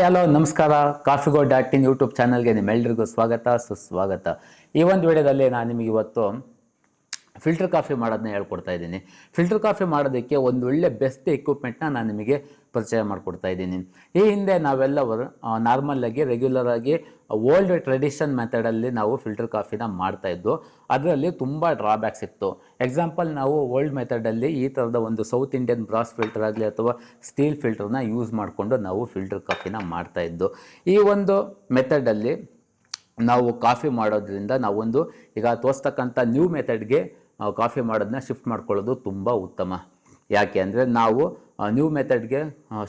Hi hello, ನಮಸ್ಕಾರ. ಕಾಫಿಗೋ dot in YouTube ಚಾನಲ್ಗೆ ನಿಮ್ಮೆಲ್ಲರಿಗೂ ಸ್ವಾಗತ. ಸುಸ್ವಾಗತ. ಈ ಒಂದು ವಿಡಿಯೋದಲ್ಲಿ ನಾನು ನಿಮಗೆ ಇವತ್ತು ಫಿಲ್ಟರ್ ಕಾಫಿ ಮಾಡೋದನ್ನ ಹೇಳ್ಕೊಡ್ತಾ ಇದ್ದೀನಿ. ಫಿಲ್ಟರ್ ಕಾಫಿ ಮಾಡೋದಕ್ಕೆ ಒಂದು ಒಳ್ಳೆ ಬೆಸ್ಟ್ ಎಕ್ವಿಪ್ಮೆಂಟ್ನ ನಾನು ನಿಮಗೆ ಪರಿಚಯ ಮಾಡಿಕೊಡ್ತಾ ಇದ್ದೀನಿ. ಈ ಹಿಂದೆ ನಾರ್ಮಲಾಗಿ ರೆಗ್ಯುಲರ್ ಆಗಿ ಓಲ್ಡ್ ಟ್ರೆಡಿಷನ್ ಮೆಥಡಲ್ಲಿ ನಾವು ಫಿಲ್ಟರ್ ಕಾಫಿನ ಮಾಡ್ತಾ ಇದ್ದು, ಅದರಲ್ಲಿ ತುಂಬ ಡ್ರಾಬ್ಯಾಕ್ಸ್ ಇತ್ತು. ಎಕ್ಸಾಂಪಲ್ ನಾವು ಓಲ್ಡ್ ಮೆಥಡಲ್ಲಿ ಈ ಥರದ ಒಂದು ಸೌತ್ ಇಂಡಿಯನ್ ಬ್ರಾಸ್ ಫಿಲ್ಟರ್ ಆಗಲಿ ಅಥವಾ ಸ್ಟೀಲ್ ಫಿಲ್ಟರ್ನ ಯೂಸ್ ಮಾಡಿಕೊಂಡು ನಾವು ಫಿಲ್ಟರ್ ಕಾಫಿನ ಮಾಡ್ತಾ ಇದ್ದು. ಈ ಒಂದು ಮೆಥಡಲ್ಲಿ ನಾವು ಕಾಫಿ ಮಾಡೋದ್ರಿಂದ ನಾವೊಂದು ಈಗ ತೋರಿಸ್ತಕ್ಕಂಥ ನ್ಯೂ ಮೆಥಡ್ಗೆ ಕಾಫಿ ಮಾಡೋದನ್ನ ಶಿಫ್ಟ್ ಮಾಡ್ಕೊಳ್ಳೋದು ತುಂಬ ಉತ್ತಮ. ಯಾಕೆ ಅಂದರೆ ನಾವು ನ್ಯೂ ಮೆಥಡ್ಗೆ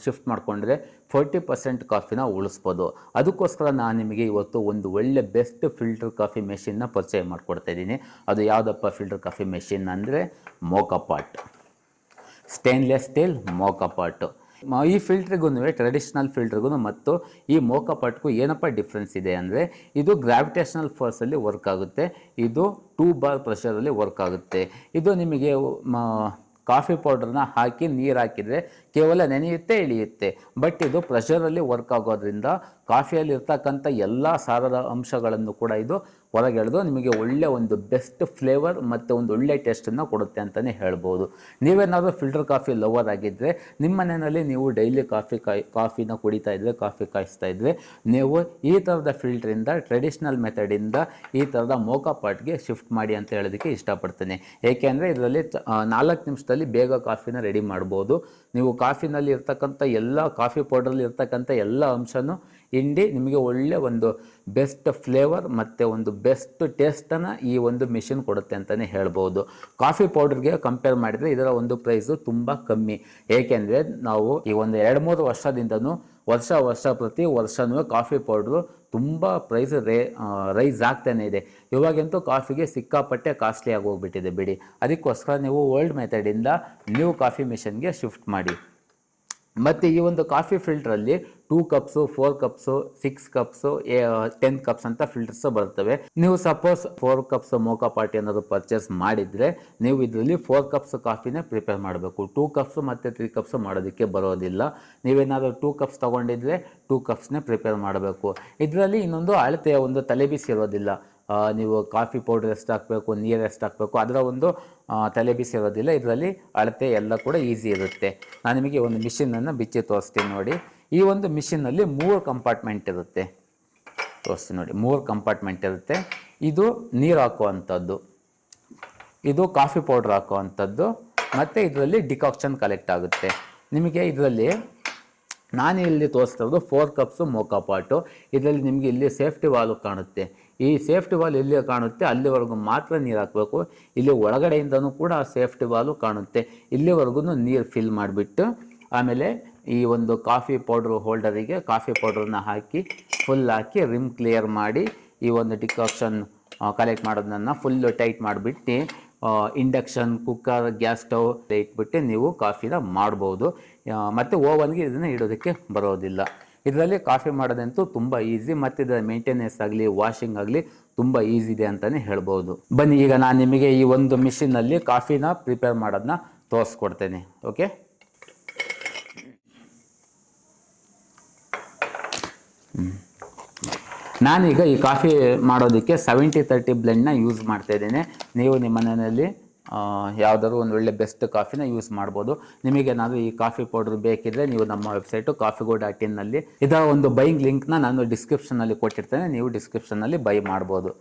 ಶಿಫ್ಟ್ ಮಾಡಿಕೊಂಡ್ರೆ ಫೋರ್ಟಿ ಪರ್ಸೆಂಟ್ ಕಾಫಿನ ಉಳಿಸ್ಬೋದು. ಅದಕ್ಕೋಸ್ಕರ ನಾನು ನಿಮಗೆ ಇವತ್ತು ಒಂದು ಒಳ್ಳೆ ಬೆಸ್ಟ್ ಫಿಲ್ಟರ್ ಕಾಫಿ ಮೆಷಿನ್ನ ಪರಿಚಯ ಮಾಡಿಕೊಡ್ತಾ ಇದ್ದೀನಿ. ಅದು ಯಾವುದಪ್ಪ ಫಿಲ್ಟರ್ ಕಾಫಿ ಮೆಷಿನ್ ಅಂದರೆ ಮೋಕಪಾಟ್ ಸ್ಟೇನ್ಲೆಸ್ ಸ್ಟೀಲ್ ಮೋಕಪಾಟು ಈ ಫಿಲ್ಟ್ರಿಗೂ ಟ್ರೆಡಿಷ್ನಲ್ ಫಿಲ್ಟ್ರಿಗೂ ಮತ್ತು ಈ ಮೋಕಪಾಟ್ಗೂ ಏನಪ್ಪ ಡಿಫ್ರೆನ್ಸ್ ಇದೆ ಅಂದರೆ, ಇದು ಗ್ರಾವಿಟೇಷನಲ್ ಫೋರ್ಸಲ್ಲಿ ವರ್ಕ್ ಆಗುತ್ತೆ, ಇದು ಟೂ ಬಾರ್ ಪ್ರೆಷರಲ್ಲಿ ವರ್ಕ್ ಆಗುತ್ತೆ. ಇದು ನಿಮಗೆ ಕಾಫಿ ಪೌಡರ್ನ ಹಾಕಿ ನೀರು ಹಾಕಿದರೆ ಕೇವಲ ನೆನೆಯುತ್ತೆ, ಇಳಿಯುತ್ತೆ. ಬಟ್ ಇದು ಪ್ರೆಷರಲ್ಲಿ ವರ್ಕ್ ಆಗೋದ್ರಿಂದ ಕಾಫಿಯಲ್ಲಿ ಇರ್ತಕ್ಕಂಥ ಎಲ್ಲ ಸಾರದ ಅಂಶಗಳನ್ನು ಕೂಡ ಇದು ಹೊರಗೆಳೆದು ನಿಮಗೆ ಒಳ್ಳೆ ಒಂದು ಬೆಸ್ಟ್ ಫ್ಲೇವರ್ ಮತ್ತು ಒಂದು ಒಳ್ಳೆ ಟೇಸ್ಟನ್ನು ಕೊಡುತ್ತೆ ಅಂತಲೇ ಹೇಳ್ಬೋದು. ನೀವೇನಾದರೂ ಫಿಲ್ಟರ್ ಕಾಫಿ ಲವರ್ ಆಗಿದ್ದರೆ ನಿಮ್ಮ ಮನೆಯಲ್ಲಿ ನೀವು ಡೈಲಿ ಕಾಫಿ ಕಾಯಿ ಕಾಫಿನ ಕುಡಿತಾ ಇದ್ದರೆ ಕಾಫಿ ಕಾಯಿಸ್ತಾ ಇದ್ದರೆ ನೀವು ಈ ಥರದ ಫಿಲ್ಟ್ರಿಂದ ಟ್ರೆಡಿಷ್ನಲ್ ಮೆಥಡಿಂದ ಈ ಥರದ ಮೋಕಾ ಪಾಟ್ಗೆ ಶಿಫ್ಟ್ ಮಾಡಿ ಅಂತ ಹೇಳೋದಕ್ಕೆ ಇಷ್ಟಪಡ್ತೇನೆ. ಏಕೆಂದರೆ ಇದರಲ್ಲಿ ನಾಲ್ಕು ನಿಮಿಷದಲ್ಲಿ ಬೇಗ ಕಾಫಿನ ರೆಡಿ ಮಾಡ್ಬೋದು. ನೀವು ಕಾಫಿನಲ್ಲಿ ಇರ್ತಕ್ಕಂಥ ಎಲ್ಲ ಕಾಫಿ ಪೌಡ್ರಲ್ಲಿ ಇರ್ತಕ್ಕಂಥ ಎಲ್ಲ ಅಂಶನೂ ಹಿಂಡಿ ನಿಮಗೆ ಒಳ್ಳೆ ಒಂದು ಬೆಸ್ಟ್ ಫ್ಲೇವರ್ ಮತ್ತು ಒಂದು ಬೆಸ್ಟ್ ಟೇಸ್ಟನ್ನು ಈ ಒಂದು ಮಿಷಿನ್ ಕೊಡುತ್ತೆ ಅಂತಲೇ ಹೇಳ್ಬೋದು. ಕಾಫಿ ಪೌಡರ್ಗೆ ಕಂಪೇರ್ ಮಾಡಿದರೆ ಇದರ ಒಂದು ಪ್ರೈಸು ತುಂಬ ಕಮ್ಮಿ. ಏಕೆಂದರೆ ನಾವು ಈ ಒಂದು ಎರಡು ಮೂರು ವರ್ಷದಿಂದನೂ ವರ್ಷ ವರ್ಷ ಪ್ರತಿ ವರ್ಷನೂ ಕಾಫಿ ಪೌಡ್ರು ತುಂಬ ಪ್ರೈಸ್ ರೇ ರೈಸ್ ಆಗ್ತಾನೆ ಇದೆ. ಇವಾಗಂತೂ ಕಾಫಿಗೆ ಸಿಕ್ಕಾಪಟ್ಟೆ ಕಾಸ್ಟ್ಲಿ ಆಗಿ ಹೋಗ್ಬಿಟ್ಟಿದೆ ಬಿಡಿ. ಅದಕ್ಕೋಸ್ಕರ ನೀವು ಓಲ್ಡ್ ಮೆಥಡಿಂದ ನ್ಯೂ ಕಾಫಿ ಮಿಷನ್ಗೆ ಶಿಫ್ಟ್ ಮಾಡಿ. ಮತ್ತು ಈ ಒಂದು coffee ಫಿಲ್ಟ್ರಲ್ಲಿ two cups four cups six cups ten cups ಅಂತ ಫಿಲ್ಟರ್ಸ್ ಬರ್ತವೆ. ನೀವು suppose four cups moka pot ಏನಾದ್ರು ಪರ್ಚೇಸ್ ಮಾಡಿದರೆ ನೀವು ಇದರಲ್ಲಿ ಫೋರ್ ಕಪ್ಸ್ ಕಾಫಿನೇ ಪ್ರಿಪೇರ್ ಮಾಡಬೇಕು. ಟೂ ಕಪ್ಸ್ ಮತ್ತು ತ್ರೀ ಕಪ್ಸ್ ಮಾಡೋದಕ್ಕೆ ಬರೋದಿಲ್ಲ. ನೀವೇನಾದರೂ ಟೂ ಕಪ್ಸ್ ತೊಗೊಂಡಿದ್ರೆ ಟೂ ಕಪ್ಸ್ನೇ ಪ್ರಿಪೇರ್ ಮಾಡಬೇಕು. ಇದರಲ್ಲಿ ಇನ್ನೊಂದು ಅಳತೆಯ ಒಂದು ತಲೆಬಿಸಿ ಇರೋದಿಲ್ಲ. ನೀವು ಕಾಫಿ ಪೌಡರ್ ಎಷ್ಟು ಹಾಕಬೇಕು, ನೀರು ಎಷ್ಟು ಹಾಕಬೇಕು, ಅದರ ಒಂದು ತಲೆ ಬಿಸಿ ಇರೋದಿಲ್ಲ, ಇದರಲ್ಲಿ ಅಳತೆ ಎಲ್ಲ ಕೂಡ ಈಸಿ ಇರುತ್ತೆ. ನಾನು ನಿಮಗೆ ಒಂದು ಮಿಷಿನನ್ನು ಬಿಚ್ಚಿ ತೋರಿಸ್ತೀನಿ ನೋಡಿ. ಈ ಒಂದು ಮಿಷಿನಲ್ಲಿ ಮೂರು ಕಂಪಾರ್ಟ್ಮೆಂಟ್ ಇರುತ್ತೆ. ತೋರಿಸ್ತೀನಿ ನೋಡಿ, ಮೂರು ಕಂಪಾರ್ಟ್ಮೆಂಟ್ ಇರುತ್ತೆ. ಇದು ನೀರು ಹಾಕುವಂಥದ್ದು. ಇದು ಕಾಫಿ ಪೌಡ್ರ್ ಹಾಕುವಂಥದ್ದು. ಮತ್ತು ಇದರಲ್ಲಿ ಡಿಕಾಕ್ಷನ್ ಕಲೆಕ್ಟ್ ಆಗುತ್ತೆ. ನಿಮಗೆ ಇದರಲ್ಲಿ ನಾನು ಇಲ್ಲಿ ತೋರಿಸ್ತಿರೋದು ಫೋರ್ ಕಪ್ಸು ಮೋಕಾ ಪಾಟು ಇದರಲ್ಲಿ ನಿಮಗೆ ಇಲ್ಲಿ ಸೇಫ್ಟಿ ವಾಲು ಕಾಣುತ್ತೆ. ಈ ಸೇಫ್ಟಿ ವಾಲ್ ಎಲ್ಲಿ ಕಾಣುತ್ತೆ, ಅಲ್ಲಿವರೆಗೂ ಮಾತ್ರ ನೀರು ಹಾಕಬೇಕು. ಇಲ್ಲಿ ಒಳಗಡೆಯಿಂದನೂ ಕೂಡ ಸೇಫ್ಟಿ ವಾಲು ಕಾಣುತ್ತೆ. ಇಲ್ಲಿವರೆಗೂ ನೀರು ಫಿಲ್ ಮಾಡಿಬಿಟ್ಟು, ಆಮೇಲೆ ಈ ಒಂದು ಕಾಫಿ ಪೌಡ್ರ್ ಹೋಲ್ಡರಿಗೆ ಕಾಫಿ ಪೌಡ್ರನ್ನ ಹಾಕಿ ಫುಲ್ ಹಾಕಿ ರಿಮ್ ಕ್ಲಿಯರ್ ಮಾಡಿ, ಈ ಒಂದು ಡಿಕಾಕ್ಷನ್ ಕಲೆಕ್ಟ್ ಮಾಡೋದನ್ನ ಫುಲ್ಲು ಟೈಟ್ ಮಾಡಿಬಿಟ್ಟು ಇಂಡಕ್ಷನ್ ಕುಕ್ಕರ್ ಗ್ಯಾಸ್ ಸ್ಟವ್ ಇಟ್ಬಿಟ್ಟು ನೀವು ಕಾಫಿನ ಮಾಡ್ಬೋದು. ಮತ್ತು ಓವನ್ಗೆ ಇದನ್ನು ಇಡೋದಕ್ಕೆ ಬರೋದಿಲ್ಲ. ಇದರಲ್ಲಿ ಕಾಫಿ ಮಾಡೋದಂತೂ ತುಂಬ ಈಸಿ ಮತ್ತು ಇದರ ಮೇಂಟೆನೆನ್ಸ್ ಆಗಲಿ ವಾಷಿಂಗ್ ಆಗಲಿ ತುಂಬ ಈಸಿ ಇದೆ ಅಂತಲೇ ಹೇಳ್ಬೋದು. ಬನ್ನಿ, ಈಗ ನಾನು ನಿಮಗೆ ಈ ಒಂದು ಮಿಷಿನಲ್ಲಿ ಕಾಫಿನ ಪ್ರಿಪೇರ್ ಮಾಡೋದನ್ನ ತೋರಿಸ್ಕೊಡ್ತೇನೆ ಓಕೆ ನಾನೀಗ ಈ ಕಾಫಿ ಮಾಡೋದಕ್ಕೆ ಸೆವೆಂಟಿ ತರ್ಟಿ ಬ್ಲೆಂಡ್ನ ಯೂಸ್ ಮಾಡ್ತಾ ಇದ್ದೇನೆ. ನೀವು ನಿಮ್ಮ ಮನೆಯಲ್ಲಿ ಯಾವುದಾದ್ರು ಒಂದು ಒಳ್ಳೆ ಬೆಸ್ಟ್ ಕಾಫಿನ ಯೂಸ್ ಮಾಡ್ಬೋದು. ನಿಮಗೆ ನಾನು ಈ ಕಾಫಿ ಪೌಡರ್ ಬೇಕಿದ್ರೆ ನೀವು ನಮ್ಮ ವೆಬ್ಸೈಟು ಕಾಫಿಗೋ ಡಾಟ್ ಇನ್ನಲ್ಲಿ ಇದರ ಒಂದು ಬೈಯಿಂಗ್ ಲಿಂಕ್ನ ನಾನು ಡಿಸ್ಕ್ರಿಪ್ಷನಲ್ಲಿ ಕೊಟ್ಟಿರ್ತೇನೆ, ನೀವು ಡಿಸ್ಕ್ರಿಪ್ಷನಲ್ಲಿ ಬೈ ಮಾಡ್ಬೋದು.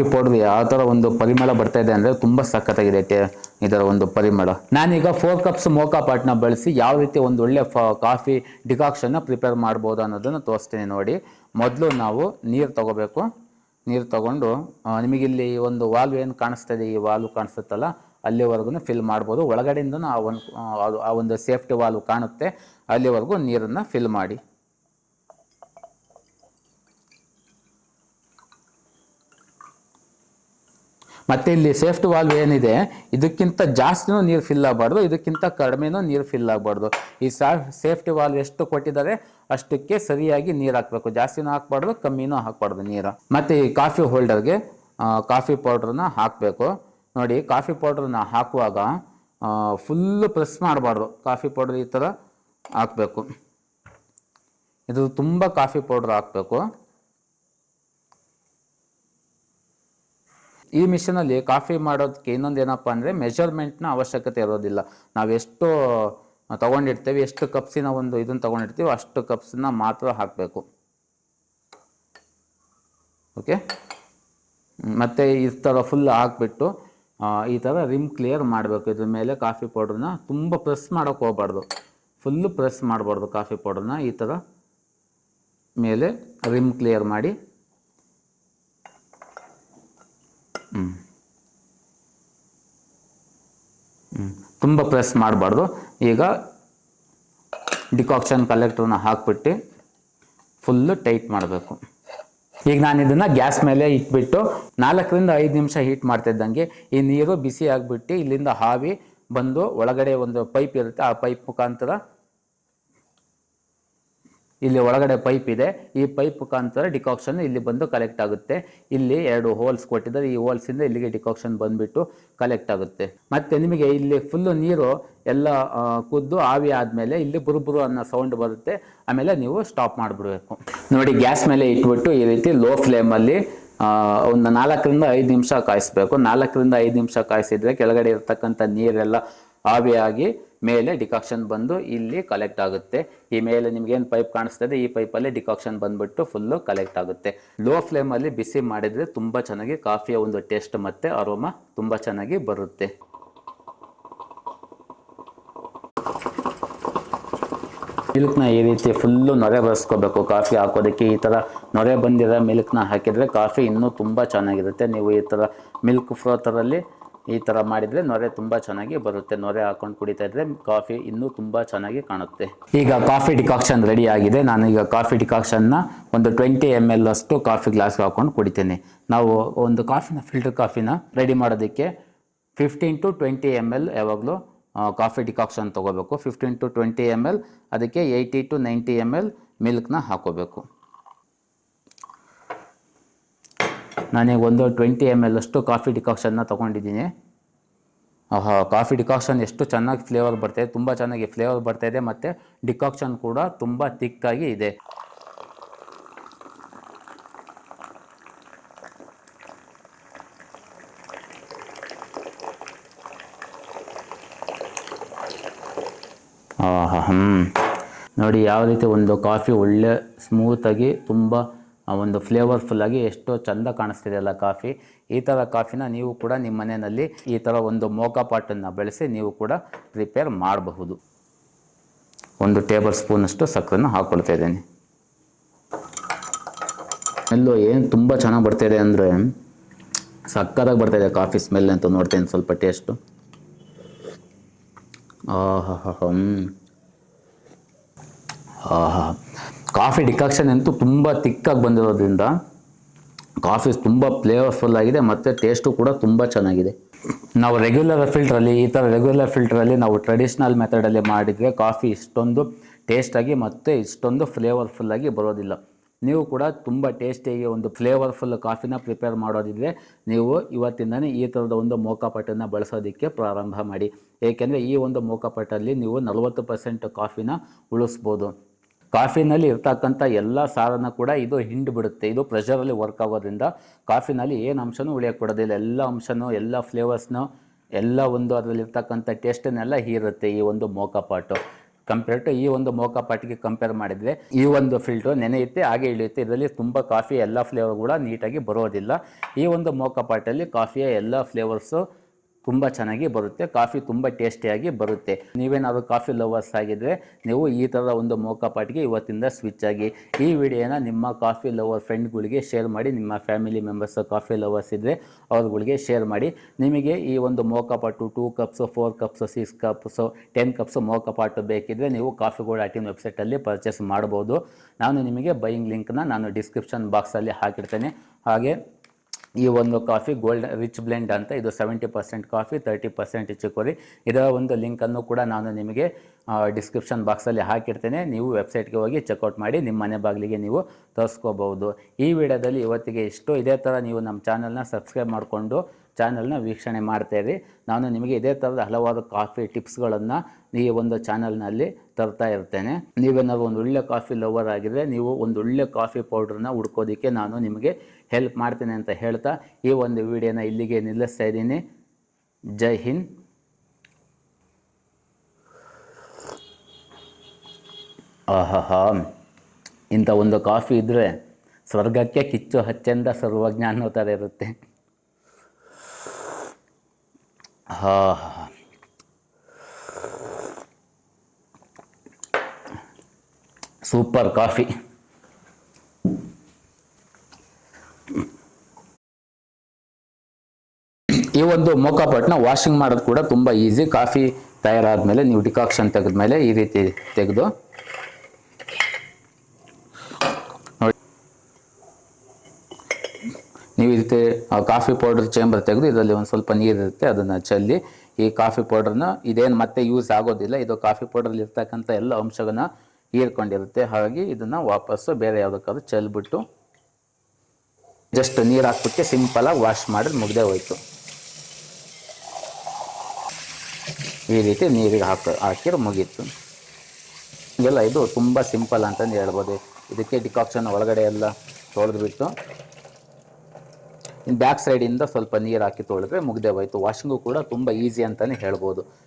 ಕಾಫಿ ಪೌಡರ್ ಯಾವ ಥರ ಒಂದು ಪರಿಮಳ ಬರ್ತಾ ಇದೆ ಅಂದರೆ ತುಂಬ ಸಖತ್ತಾಗಿದೆ ಟೇ ಇದರ ಒಂದು ಪರಿಮಳ. ನಾನೀಗ ಫೋರ್ ಕಪ್ಸ್ ಮೋಕಾ ಪಾಟ್ನ ಬಳಸಿ ಯಾವ ರೀತಿ ಒಂದು ಒಳ್ಳೆ ಫ ಕಾಫಿ ಡಿಕಾಕ್ಷನ್ನ ಪ್ರಿಪೇರ್ ಮಾಡ್ಬೋದು ಅನ್ನೋದನ್ನು ತೋರಿಸ್ತೀನಿ ನೋಡಿ. ಮೊದಲು ನಾವು ನೀರು ತಗೋಬೇಕು. ನೀರು ತಗೊಂಡು ನಿಮಗಿಲ್ಲಿ ಒಂದು ವಾಲ್ವ್ ಏನು ಕಾಣಿಸ್ತಾ ಇದೆ, ಈ ವಾಲ್ವ್ ಕಾಣಿಸುತ್ತಲ್ಲ ಅಲ್ಲಿವರೆಗೂ ಫಿಲ್ ಮಾಡ್ಬೋದು. ಒಳಗಡೆಯಿಂದ ಆ ಒಂದು ಆ ಒಂದು ಸೇಫ್ಟಿ ವಾಲ್ವ್ ಕಾಣುತ್ತೆ. ಅಲ್ಲಿವರೆಗೂ ನೀರನ್ನು ಫಿಲ್ ಮಾಡಿ. ಮತ್ತೆ ಇಲ್ಲಿ ಸೇಫ್ಟಿ ವಾಲ್ವ್ ಏನಿದೆ, ಇದಕ್ಕಿಂತ ಜಾಸ್ತಿನೂ ನೀರು ಫಿಲ್ ಆಗಬಾರ್ದು, ಇದಕ್ಕಿಂತ ಕಡಿಮೆನೂ ನೀರು ಫಿಲ್ ಆಗಬಾರ್ದು. ಈ ಸೇಫ್ಟಿ ವಾಲ್ವ್ ಎಷ್ಟು ಕೊಟ್ಟಿದ್ದಾರೆ, ಅಷ್ಟಕ್ಕೆ ಸರಿಯಾಗಿ ನೀರು ಹಾಕಬೇಕು. ಜಾಸ್ತಿನೂ ಹಾಕಬಾರ್ದು, ಕಮ್ಮಿನೂ ಹಾಕಬಾರ್ದು ನೀರು. ಮತ್ತೆ ಈ ಕಾಫಿ ಹೋಲ್ಡರ್ಗೆ ಕಾಫಿ ಪೌಡ್ರನ್ನ ಹಾಕಬೇಕು. ನೋಡಿ ಕಾಫಿ ಪೌಡ್ರನ್ನ ಹಾಕುವಾಗ ಫುಲ್ಲು ಪ್ರೆಸ್ ಮಾಡಬಾರ್ದು. ಕಾಫಿ ಪೌಡ್ರ್ ಈ ಥರ ಹಾಕಬೇಕು. ಇದು ತುಂಬ ಕಾಫಿ ಪೌಡ್ರ್ ಹಾಕಬೇಕು. ಈ ಮಿಷಿನಲ್ಲಿ ಕಾಫಿ ಮಾಡೋದಕ್ಕೆ ಇನ್ನೊಂದು ಏನಪ್ಪ ಅಂದರೆ ಮೆಷರ್ಮೆಂಟ್ನ ಅವಶ್ಯಕತೆ ಇರೋದಿಲ್ಲ. ನಾವು ಎಷ್ಟು ತೊಗೊಂಡಿರ್ತೀವಿ, ಎಷ್ಟು ಕಪ್ಸಿನ ಒಂದು ಇದನ್ನು ತೊಗೊಂಡಿರ್ತೀವಿ, ಅಷ್ಟು ಕಪ್ಸನ್ನ ಮಾತ್ರ ಹಾಕಬೇಕು. ಓಕೆ ಮತ್ತು ಈ ಥರ ಫುಲ್ ಹಾಕ್ಬಿಟ್ಟು ಈ ಥರ ರಿಮ್ ಕ್ಲಿಯರ್ ಮಾಡಬೇಕು. ಇದ್ರ ಮೇಲೆ ಕಾಫಿ ಪೌಡ್ರನ್ನ ತುಂಬ ಪ್ರೆಸ್ ಮಾಡೋಕ್ಕೆ ಹೋಗ್ಬಾರ್ದು. ಫುಲ್ಲು ಪ್ರೆಸ್ ಮಾಡಬಾರ್ದು ಕಾಫಿ ಪೌಡ್ರನ್ನ ಈ ಥರ ಮೇಲೆ ರಿಮ್ ಕ್ಲಿಯರ್ ಮಾಡಿ ಹ್ಞೂ ಹ್ಞೂ ತುಂಬ ಪ್ರೆಸ್ ಮಾಡಬಾರ್ದು. ಈಗ ಡಿಕಾಕ್ಷನ್ ಕಲೆಕ್ಟ್ರನ್ನ ಹಾಕ್ಬಿಟ್ಟು ಫುಲ್ಲು ಟೈಟ್ ಮಾಡಬೇಕು. ಈಗ ನಾನು ಇದನ್ನು ಗ್ಯಾಸ್ ಮೇಲೆ ಇಟ್ಬಿಟ್ಟು ನಾಲ್ಕರಿಂದ ಐದು ನಿಮಿಷ ಹೀಟ್ ಮಾಡ್ತಿದ್ದಂಗೆ ಈ ನೀರು ಬಿಸಿ ಆಗಿಬಿಟ್ಟು ಇಲ್ಲಿಂದ ಹಾವಿ ಬಂದು ಒಳಗಡೆ ಒಂದು ಪೈಪ್ ಇರುತ್ತೆ. ಆ ಪೈಪ್ ಮುಖಾಂತರ ಇಲ್ಲಿ ಒಳಗಡೆ ಪೈಪ್ ಇದೆ. ಈ ಪೈಪ್ ಮುಖಾಂತರ ಡಿಕಾಕ್ಷನ್ ಇಲ್ಲಿ ಬಂದು ಕಲೆಕ್ಟ್ ಆಗುತ್ತೆ. ಇಲ್ಲಿ ಎರಡು ಹೋಲ್ಸ್ ಕೊಟ್ಟಿದ್ದಾರೆ. ಈ ಹೋಲ್ಸಿಂದ ಇಲ್ಲಿಗೆ ಡಿಕಾಕ್ಷನ್ ಬಂದ್ಬಿಟ್ಟು ಕಲೆಕ್ಟ್ ಆಗುತ್ತೆ. ಮತ್ತೆ ನಿಮಗೆ ಇಲ್ಲಿ ಫುಲ್ಲು ನೀರು ಎಲ್ಲ ಕುದ್ದು ಆವಿ ಆದಮೇಲೆ ಇಲ್ಲಿ ಬುರುಬುರು ಅನ್ನೋ ಸೌಂಡ್ ಬರುತ್ತೆ. ಆಮೇಲೆ ನೀವು ಸ್ಟಾಪ್ ಮಾಡಿಬಿಡಬೇಕು. ನೋಡಿ ಗ್ಯಾಸ್ ಮೇಲೆ ಇಟ್ಬಿಟ್ಟು ಈ ರೀತಿ ಲೋ ಫ್ಲೇಮಲ್ಲಿ ಒಂದು ನಾಲ್ಕರಿಂದ ಐದು ನಿಮಿಷ ಕಾಯಿಸ್ಬೇಕು. ನಾಲ್ಕರಿಂದ ಐದು ನಿಮಿಷ ಕಾಯಿಸಿದ್ರೆ ಕೆಳಗಡೆ ಇರತಕ್ಕಂಥ ನೀರೆಲ್ಲ ಆವಿಯಾಗಿ ಮೇಲೆ ಡಿಕಾಕ್ಷನ್ ಬಂದು ಇಲ್ಲಿ ಕಲೆಕ್ಟ್ ಆಗುತ್ತೆ. ಈ ಮೇಲೆ ನಿಮಗೇನು ಪೈಪ್ ಕಾಣಿಸ್ತದೆ, ಈ ಪೈಪಲ್ಲಿ ಡಿಕಾಕ್ಷನ್ ಬಂದ್ಬಿಟ್ಟು ಫುಲ್ಲು ಕಲೆಕ್ಟ್ ಆಗುತ್ತೆ. ಲೋ ಫ್ಲೇಮಲ್ಲಿ ಬಿಸಿ ಮಾಡಿದರೆ ತುಂಬ ಚೆನ್ನಾಗಿ ಕಾಫಿಯ ಒಂದು ಟೇಸ್ಟ್ ಮತ್ತು ಅರೋಮ ತುಂಬ ಚೆನ್ನಾಗಿ ಬರುತ್ತೆ. ಮಿಲ್ಕ್ನ ಈ ರೀತಿ ಫುಲ್ಲು ನೊರೆ ಬರ್ಸ್ಕೋಬೇಕು ಕಾಫಿ ಹಾಕೋದಕ್ಕೆ ಈ ಥರ ನೊರೆ ಬಂದಿರೋ ಮಿಲ್ಕ್ನ ಹಾಕಿದರೆ ಕಾಫಿ ಇನ್ನೂ ತುಂಬ ಚೆನ್ನಾಗಿರುತ್ತೆ. ನೀವು ಈ ಥರ ಮಿಲ್ಕ್ ಫ್ರೋತರಲ್ಲಿ ಈ ಥರ ಮಾಡಿದರೆ ನೊರೆ ತುಂಬ ಚೆನ್ನಾಗಿ ಬರುತ್ತೆ. ನೊರೆ ಹಾಕೊಂಡು ಕುಡಿತಾ ಇದ್ರೆ ಕಾಫಿ ಇನ್ನೂ ತುಂಬ ಚೆನ್ನಾಗಿ ಕಾಣುತ್ತೆ. ಈಗ ಕಾಫಿ ಡಿಕಾಕ್ಷನ್ ರೆಡಿ ಆಗಿದೆ. ನಾನು ಈಗ ಕಾಫಿ ಡಿಕಾಕ್ಷನ್ನ ಒಂದು ಟ್ವೆಂಟಿ ಎಂ ಎಲ್ ಅಷ್ಟು ಕಾಫಿ ಗ್ಲಾಸ್ಗೆ ಹಾಕೊಂಡು ಕುಡಿತೇನೆ. ನಾವು ಒಂದು ಕಾಫಿನ, ಫಿಲ್ಟರ್ ಕಾಫಿನ ರೆಡಿ ಮಾಡೋದಕ್ಕೆ fifteen to twenty M L ಯಾವಾಗಲೂ ಕಾಫಿ ಡಿಕಾಕ್ಷನ್ ತೊಗೋಬೇಕು. Fifteen to twenty M L ಅದಕ್ಕೆ eighty to ninety M L ಮಿಲ್ಕ್ನ ಹಾಕೋಬೇಕು. ನಾನೀಗ ಒಂದು ಟ್ವೆಂಟಿ ಎಂ ಎಲ್ ಅಷ್ಟು ಕಾಫಿ ಡಿಕಾಕ್ಷನ್ನ ತೊಗೊಂಡಿದ್ದೀನಿ. ಆಹಾ, ಕಾಫಿ ಡಿಕಾಕ್ಷನ್ ಎಷ್ಟು ಚೆನ್ನಾಗಿ ಫ್ಲೇವರ್ ಬರ್ತಾಯಿದೆ ತುಂಬ ಚೆನ್ನಾಗಿ ಫ್ಲೇವರ್ ಬರ್ತಾಯಿದೆ ಮತ್ತು ಡಿಕಾಕ್ಷನ್ ಕೂಡ ತುಂಬ ತಿಕ್ಕಾಗಿ ಇದೆ. ಆಹಾ ಹ್ಞೂ ನೋಡಿ, ಯಾವ ರೀತಿ ಒಂದು ಕಾಫಿ ಒಳ್ಳೆ ಸ್ಮೂತಾಗಿ ತುಂಬ ಒಂದು ಫ್ಲೇವರ್ಫುಲ್ಲಾಗಿ ಎಷ್ಟೋ ಚಂದ ಕಾಣಿಸ್ತಿದೆ ಅಲ್ಲ ಕಾಫಿ ಈ ಥರ ಕಾಫಿನ ನೀವು ಕೂಡ ನಿಮ್ಮ ಮನೆಯಲ್ಲಿ ಈ ಥರ ಒಂದು ಮೋಕಾ ಪಾಟನ್ನು ಬೆಳೆಸಿ ನೀವು ಕೂಡ ಪ್ರಿಪೇರ್ ಮಾಡಬಹುದು. ಒಂದು ಟೇಬಲ್ ಸ್ಪೂನಷ್ಟು ಸಕ್ಕರೆನ ಹಾಕ್ಕೊಳ್ತಾ ಇದ್ದೀನಿ. ಸ್ಮೆಲ್ಲು ಏನು ತುಂಬ ಚೆನ್ನಾಗಿ ಬರ್ತಾಯಿದೆ ಅಂದರೆ ಸಕ್ಕತ್ತಾಗಿ ಬರ್ತಾಯಿದೆ ಕಾಫಿ ಸ್ಮೆಲ್ ಅಂತ ನೋಡ್ತೇನೆ ಸ್ವಲ್ಪ ಟೇಸ್ಟು ಆಹಾ ಹ್ಞೂ ಆಹಾ ಕಾಫಿ ಡಿಕಾಕ್ಷನ್ ಅಂತೂ ತುಂಬ ತಿಕ್ಕಾಗಿ ಬಂದಿರೋದ್ರಿಂದ ಕಾಫಿ ತುಂಬ ಫ್ಲೇವರ್ಫುಲ್ ಆಗಿದೆ, ಮತ್ತು ಟೇಸ್ಟು ಕೂಡ ತುಂಬ ಚೆನ್ನಾಗಿದೆ. ನಾವು ರೆಗ್ಯುಲರ್ ಫಿಲ್ಟ್ರಲ್ಲಿ ಈ ಥರ ರೆಗ್ಯುಲರ್ ಫಿಲ್ಟ್ರಲ್ಲಿ ನಾವು ಟ್ರೆಡಿಷ್ನಲ್ ಮೆಥಡಲ್ಲಿ ಮಾಡಿದರೆ ಕಾಫಿ ಇಷ್ಟೊಂದು ಟೇಸ್ಟಾಗಿ ಮತ್ತು ಇಷ್ಟೊಂದು ಫ್ಲೇವರ್ಫುಲ್ಲಾಗಿ ಬರೋದಿಲ್ಲ. ನೀವು ಕೂಡ ತುಂಬ ಟೇಸ್ಟಿಯಾಗಿ ಒಂದು ಫ್ಲೇವರ್ಫುಲ್ ಕಾಫಿನ ಪ್ರಿಪೇರ್ ಮಾಡೋದಿದ್ರೆ ನೀವು ಇವತ್ತಿಂದನೇ ಈ ಥರದ ಒಂದು ಮೋಕಾಪಟ್ಟನ್ನು ಬಳಸೋದಕ್ಕೆ ಪ್ರಾರಂಭ ಮಾಡಿ. ಏಕೆಂದರೆ ಈ ಒಂದು ಮೋಕಾಪಟ್ಟಲ್ಲಿ ನೀವು ನಲವತ್ತು ಪರ್ಸೆಂಟ್ ಕಾಫಿನ ಉಳಿಸ್ಬೋದು. ಕಾಫಿನಲ್ಲಿ ಇರ್ತಕ್ಕಂಥ ಎಲ್ಲ ಸಾರನ್ನು ಕೂಡ ಇದು ಹಿಂಡು ಬಿಡುತ್ತೆ. ಇದು ಪ್ರೆಷರಲ್ಲಿ ವರ್ಕ್ ಆಗೋದ್ರಿಂದ ಕಾಫಿನಲ್ಲಿ ಏನು ಅಂಶನೂ ಉಳಿಯೋಕ್ಕೆ ಕೊಡೋದಿಲ್ಲ ಎಲ್ಲ ಅಂಶನೂ, ಎಲ್ಲ ಫ್ಲೇವರ್ಸ್ನೂ ಎಲ್ಲ ಒಂದು ಅದರಲ್ಲಿರ್ತಕ್ಕಂಥ ಟೇಸ್ಟನ್ನೆಲ್ಲ ಹೀರುತ್ತೆ ಈ ಒಂದು ಮೋಕಪಾಟು ಕಂಪೇರ್ ಟು ಈ ಒಂದು ಮೋಕಪಾಟಿಗೆ ಕಂಪೇರ್ ಮಾಡಿದರೆ ಈ ಒಂದು ಫಿಲ್ಟ್ರು ನೆನೆಯುತ್ತೆ ಹಾಗೆ ಇಳಿಯುತ್ತೆ. ಇದರಲ್ಲಿ ತುಂಬ ಕಾಫಿ ಎಲ್ಲ ಫ್ಲೇವರ್ ಕೂಡ ನೀಟಾಗಿ ಬರೋದಿಲ್ಲ. ಈ ಒಂದು ಮೋಕಪಾಟಲ್ಲಿ ಕಾಫಿಯ ಎಲ್ಲ ಫ್ಲೇವರ್ಸು ತುಂಬ ಚೆನ್ನಾಗಿ ಬರುತ್ತೆ, ಕಾಫಿ ತುಂಬ ಟೇಸ್ಟಿಯಾಗಿ ಬರುತ್ತೆ. ನೀವೇನಾದರೂ ಕಾಫಿ ಲವರ್ಸ್ ಆಗಿದ್ದರೆ ನೀವು ಈ ಥರದ ಒಂದು ಮೋಕಪಾಟಿಗೆ ಇವತ್ತಿಂದ ಸ್ವಿಚ್ ಆಗಿ. ಈ ವಿಡಿಯೋನ ನಿಮ್ಮ ಕಾಫಿ ಲವರ್ ಫ್ರೆಂಡ್ಗಳಿಗೆ ಶೇರ್ ಮಾಡಿ, ನಿಮ್ಮ ಫ್ಯಾಮಿಲಿ ಮೆಂಬರ್ಸ್ ಕಾಫಿ ಲವರ್ಸ್ ಇದ್ದರೆ ಅವ್ರುಗಳಿಗೆ ಶೇರ್ ಮಾಡಿ. ನಿಮಗೆ ಈ ಒಂದು moka pot two cups four cups six cups ten cups moka pot ಬೇಕಿದ್ದರೆ ನೀವು ಕಾಫಿ ಗೋಲ್ಡ್ ಆಟಿನ್ ವೆಬ್ಸೈಟಲ್ಲಿ ಪರ್ಚೇಸ್ ಮಾಡ್ಬೋದು. ನಾನು ನಿಮಗೆ ಬೈಯಿಂಗ್ ಲಿಂಕ್ನ ನಾನು ಡಿಸ್ಕ್ರಿಪ್ಷನ್ ಬಾಕ್ಸಲ್ಲಿ ಹಾಕಿರ್ತೇನೆ. ಹಾಗೆ ಈ ಒಂದು ಕಾಫಿ ಗೋಲ್ಡ್ ರಿಚ್ ಬ್ಲೆಂಡ್ ಅಂತ, ಇದು seventy percent coffee thirty percent chicory. ಇದರ ಒಂದು ಲಿಂಕನ್ನು ಕೂಡ ನಾನು ನಿಮಗೆ ಡಿಸ್ಕ್ರಿಪ್ಷನ್ ಬಾಕ್ಸಲ್ಲಿ ಹಾಕಿರ್ತೇನೆ. ನೀವು ವೆಬ್ಸೈಟ್ಗೆ ಹೋಗಿ ಚೆಕ್ಔಟ್ ಮಾಡಿ, ನಿಮ್ಮ ಮನೆ ಬಾಗಿಲಿಗೆ ನೀವು ತರಿಸ್ಕೋಬಹುದು. ಈ ವಿಡಿಯೋದಲ್ಲಿ ಇವತ್ತಿಗೆ ಇಷ್ಟು. ಇದೇ ಥರ ನೀವು ನಮ್ಮ ಚಾನಲ್ನ ಸಬ್ಸ್ಕ್ರೈಬ್ ಮಾಡಿಕೊಂಡು ಚಾನಲ್ನ ವೀಕ್ಷಣೆ ಮಾಡ್ತಾಯಿರಿ ನಾನು ನಿಮಗೆ ಇದೇ ಥರದ ಹಲವಾರು ಕಾಫಿ ಟಿಪ್ಸ್ಗಳನ್ನು ಈ ಒಂದು ಚಾನಲ್ನಲ್ಲಿ ತರ್ತಾ ಇರ್ತೇನೆ. ನೀವೇನಾದ್ರು ಒಂದು ಒಳ್ಳೆ ಕಾಫಿ ಲವರ್ ಆಗಿದ್ರೆ ನೀವು ಒಂದು ಒಳ್ಳೆ ಕಾಫಿ ಪೌಡ್ರನ್ನ ಹುಡ್ಕೋದಕ್ಕೆ ನಾನು ನಿಮಗೆ ಹೆಲ್ಪ್ ಮಾಡ್ತೇನೆ ಅಂತ ಹೇಳ್ತಾ ಈ ಒಂದು ವಿಡಿಯೋನ ಇಲ್ಲಿಗೆ ನಿಲ್ಲಿಸ್ತಾ ಇದ್ದೀನಿ. ಜೈ ಹಿಂದ್. ಆಹಾಹಾ. ಇಂಥ ಒಂದು ಕಾಫಿ ಇದ್ದರೆ ಸ್ವರ್ಗಕ್ಕೆ ಕಿಚ್ಚು ಹಚ್ಚೆಂದ ಸರ್ವಜ್ಞ ಅನ್ನೋ ಥರ ಇರುತ್ತೆ. ಹಾ ಸೂಪರ್ ಕಾಫಿ. ಈ ಒಂದು ಮೋಕಾಪಟ್ನ ವಾಷಿಂಗ್ ಮಾಡೋದು ಕೂಡ ತುಂಬ ಈಸಿ. ಕಾಫಿ ತಯಾರಾದ ಮೇಲೆ ನೀವು ಡಿಕಾಕ್ಷನ್ ತೆಗೆದ್ಮೇಲೆ ಈ ರೀತಿ ತೆಗೆದು ನೀವು ಆ ಕಾಫಿ ಪೌಡರ್ ಚೇಂಬರ್ ತೆಗೆದು ಇದರಲ್ಲಿ ಒಂದು ಸ್ವಲ್ಪ ನೀರಿರುತ್ತೆ ಅದನ್ನು ಚೆಲ್ಲಿ ಈ ಕಾಫಿ ಪೌಡರ್ನ ಇದೇನು ಮತ್ತೆ ಯೂಸ್ ಆಗೋದಿಲ್ಲ, ಇದು ಕಾಫಿ ಪೌಡರ್ಲಿ ಇರ್ತಕ್ಕಂಥ ಎಲ್ಲ ಅಂಶಗಳನ್ನ ಹೀರ್ಕೊಂಡಿರುತ್ತೆ. ಹಾಗಾಗಿ ಇದನ್ನು ವಾಪಸ್ಸು ಬೇರೆ ಯಾವುದಕ್ಕಾದ್ರೂ ಚೆಲ್ಬಿಟ್ಟು ಜಸ್ಟ್ ನೀರು ಹಾಕ್ಬಿಟ್ಟು ಸಿಂಪಲಾಗಿ ವಾಶ್ ಮಾಡಿದ್ರೆ ಮುಗ್ದೇ ಹೋಯ್ತು. ಈ ರೀತಿ ನೀರಿಗೆ ಹಾಕಿ, ಹಾಕಿದ್ರೆ ಮುಗೀತು. ಎಲ್ಲ ಇದು ತುಂಬ ಸಿಂಪಲ್ ಅಂತಂದು ಹೇಳ್ಬೋದು. ಇದಕ್ಕೆ ಡಿಕಾಕ್ಷನ್ ಒಳಗಡೆ ಎಲ್ಲ ತೊಳೆದ್ಬಿಟ್ಟು ಇನ್ನು ಬ್ಯಾಕ್ ಸೈಡಿಂದ ಸ್ವಲ್ಪ ನೀರು ಹಾಕಿ ತೊಳೆದ್ರೆ ಮುಗ್ದೇ ಹೋಯ್ತು. ವಾಷಿಂಗು ಕೂಡ ತುಂಬ ಈಸಿ ಅಂತಲೇ ಹೇಳ್ಬೋದು.